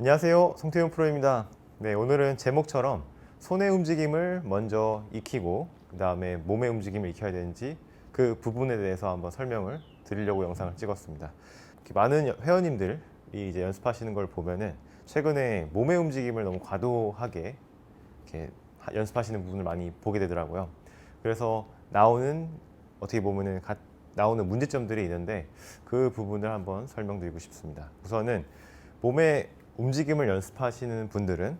안녕하세요. 송태훈 프로입니다. 네, 오늘은 제목처럼 손의 움직임을 먼저 익히고 그 다음에 몸의 움직임을 익혀야 되는지 그 부분에 대해서 한번 설명을 드리려고 영상을 찍었습니다. 많은 회원님들이 이제 연습하시는 걸 보면은 최근에 몸의 움직임을 너무 과도하게 이렇게 하- 연습하시는 부분을 많이 보게 되더라고요. 그래서 나오는 어떻게 보면은 가- 나오는 문제점들이 있는데 그 부분을 한번 설명드리고 싶습니다. 우선은 몸의 움직임을 연습하시는 분들은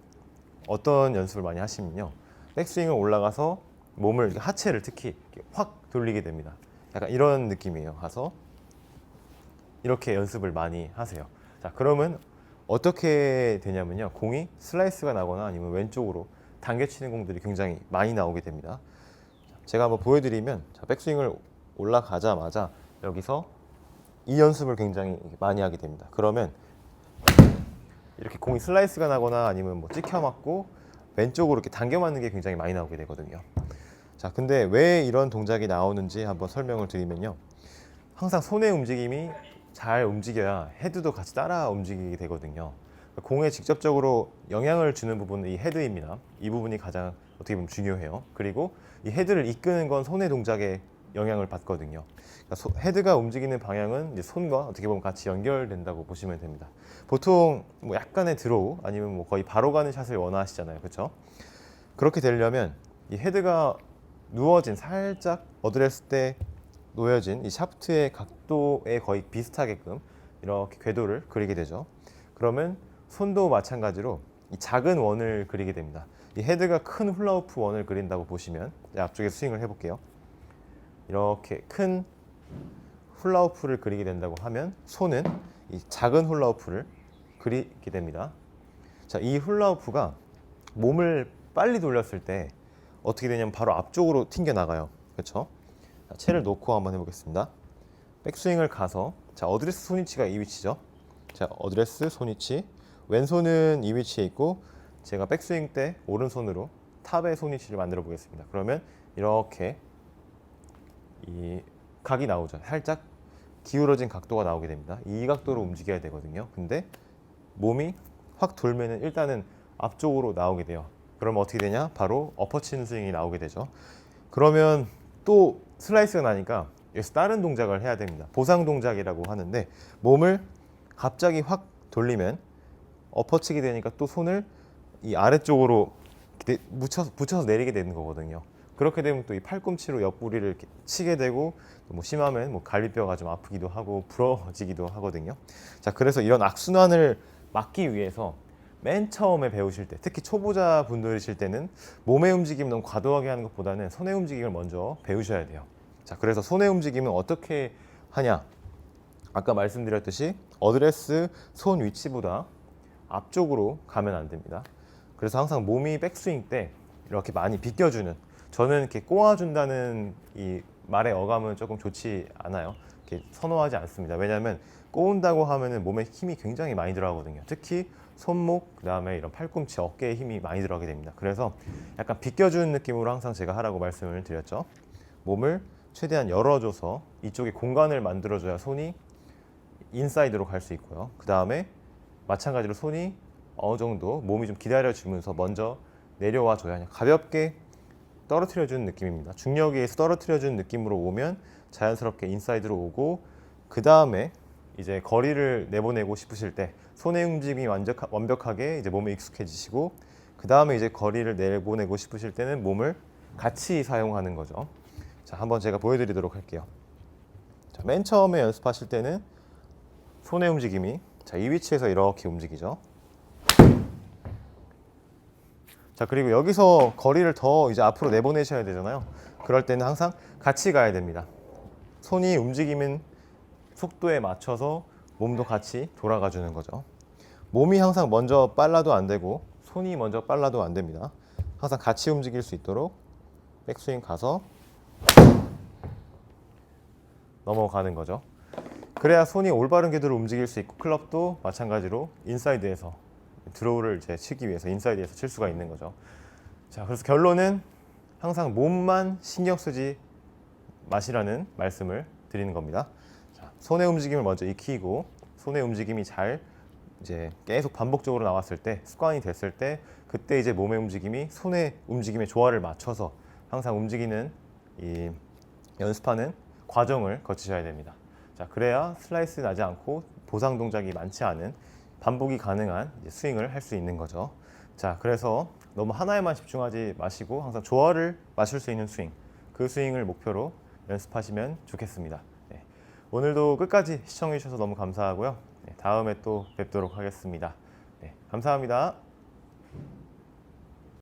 어떤 연습을 많이 하시면요. 백스윙을 올라가서 몸을 하체를 특히 확 돌리게 됩니다. 약간 이런 느낌이에요. 가서 이렇게 연습을 많이 하세요. 자, 그러면 어떻게 되냐면요. 공이 슬라이스가 나거나 아니면 왼쪽으로 당겨치는 공들이 굉장히 많이 나오게 됩니다. 자, 제가 한번 보여드리면 자, 백스윙을 올라가자마자 여기서 이 연습을 굉장히 많이 하게 됩니다. 그러면 이렇게 공이 슬라이스가 나거나 아니면 뭐 찍혀 맞고 왼쪽으로 이렇게 당겨 맞는 게 굉장히 많이 나오게 되거든요. 자, 근데 왜 이런 동작이 나오는지 한번 설명을 드리면요. 항상 손의 움직임이 잘 움직여야 헤드도 같이 따라 움직이게 되거든요. 공에 직접적으로 영향을 주는 부분은 이 헤드입니다. 이 부분이 가장 어떻게 보면 중요해요. 그리고 이 헤드를 이끄는 건 손의 동작에 영향을 받거든요. 그러니까 소- 헤드가 움직이는 방향은 이제 손과 어떻게 보면 같이 연결된다고 보시면 됩니다. 보통 뭐 약간의 드로우 아니면 뭐 거의 바로 가는 샷을 원하시잖아요. 그렇죠? 그렇게 되려면 이 헤드가 누워진 살짝 어드레스 때 놓여진 이 샤프트의 각도에 거의 비슷하게끔 이렇게 궤도를 그리게 되죠. 그러면 손도 마찬가지로 이 작은 원을 그리게 됩니다. 이 헤드가 큰 훌라후프 원을 그린다고 보시면 앞쪽에 스윙을 해볼게요. 이렇게 큰 훌라후프를 그리게 된다고 하면 손은 이 작은 훌라후프를 그리게 됩니다. 자, 이 훌라후프가 몸을 빨리 돌렸을 때 어떻게 되냐면 바로 앞쪽으로 튕겨 나가요. 그렇죠? 자, 채를 놓고 한번 해보겠습니다. 백스윙을 가서 자 어드레스 손위치가 이 위치죠. 자 어드레스 손위치 왼손은 이 위치에 있고 제가 백스윙 때 오른손으로 탑의 손위치를 만들어 보겠습니다. 그러면 이렇게 이 각이 나오죠. 살짝 기울어진 각도가 나오게 됩니다. 이 각도로 움직여야 되거든요. 근데 몸이 확 돌면은 일단은 앞쪽으로 나오게 돼요. 그러면 어떻게 되냐? 바로 엎어치는 스윙이 나오게 되죠. 그러면 또 슬라이스가 나니까 여기서 다른 동작을 해야 됩니다. 보상 동작이라고 하는데 몸을 갑자기 확 돌리면 엎어치게 되니까 또 손을 이 아래쪽으로 내- 묻혀서 붙여서 내리게 되는 거거든요. 그렇게 되면 또 이 팔꿈치로 옆구리를 치게 되고 또뭐 심하면 뭐 갈비뼈가 좀 아프기도 하고 부러지기도 하거든요. 자, 그래서 이런 악순환을 막기 위해서 맨 처음에 배우실 때, 특히 초보자 분들이실 때는 몸의 움직임 너무 과도하게 하는 것보다는 손의 움직임을 먼저 배우셔야 돼요. 자, 그래서 손의 움직임은 어떻게 하냐? 아까 말씀드렸듯이 어드레스 손 위치보다 앞쪽으로 가면 안 됩니다. 그래서 항상 몸이 백스윙 때 이렇게 많이 비껴주는 저는 이렇게 꼬아준다는 이 말의 어감은 조금 좋지 않아요. 이렇게 선호하지 않습니다. 왜냐하면 꼬운다고 하면은 몸에 힘이 굉장히 많이 들어가거든요. 특히 손목, 그다음에 이런 팔꿈치, 어깨에 힘이 많이 들어가게 됩니다. 그래서 약간 비껴주는 느낌으로 항상 제가 하라고 말씀을 드렸죠. 몸을 최대한 열어줘서 이쪽에 공간을 만들어줘야 손이 인사이드로 갈 수 있고요. 그 다음에 마찬가지로 손이 어느 정도 몸이 좀 기다려주면서 먼저 내려와 줘야 가볍게 떨어뜨려 주는 느낌입니다. 중력에 의해서 떨어뜨려 주는 느낌으로 오면 자연스럽게 인사이드로 오고 그 다음에 이제 거리를 내보내고 싶으실 때 손의 움직임이 완벽하, 완벽하게 이제 몸에 익숙해지시고 그 다음에 이제 거리를 내보내고 싶으실 때는 몸을 같이 사용하는 거죠. 자, 한번 제가 보여드리도록 할게요. 자, 맨 처음에 연습하실 때는 손의 움직임이 자, 이 위치에서 이렇게 움직이죠. 자, 그리고 여기서 거리를 더 이제 앞으로 내보내셔야 되잖아요. 그럴 때는 항상 같이 가야 됩니다. 손이 움직이는 속도에 맞춰서 몸도 같이 돌아가 주는 거죠. 몸이 항상 먼저 빨라도 안 되고 손이 먼저 빨라도 안 됩니다. 항상 같이 움직일 수 있도록 백스윙 가서 넘어가는 거죠. 그래야 손이 올바른 궤도로 움직일 수 있고 클럽도 마찬가지로 인사이드에서 드로우를 이제 치기 위해서 인사이드에서 칠 수가 있는 거죠. 자, 그래서 결론은 항상 몸만 신경 쓰지 마시라는 말씀을 드리는 겁니다. 자, 손의 움직임을 먼저 익히고 손의 움직임이 잘 이제 계속 반복적으로 나왔을 때 습관이 됐을 때 그때 이제 몸의 움직임이 손의 움직임의 조화를 맞춰서 항상 움직이는 이 연습하는 과정을 거치셔야 됩니다. 자, 그래야 슬라이스 나지 않고 보상 동작이 많지 않은 반복이 가능한 스윙을 할 수 있는 거죠. 자, 그래서 너무 하나에만 집중하지 마시고 항상 조화를 맞출 수 있는 스윙, 그 스윙을 목표로 연습하시면 좋겠습니다. 네. 오늘도 끝까지 시청해 주셔서 너무 감사하고요. 네, 다음에 또 뵙도록 하겠습니다. 네, 감사합니다.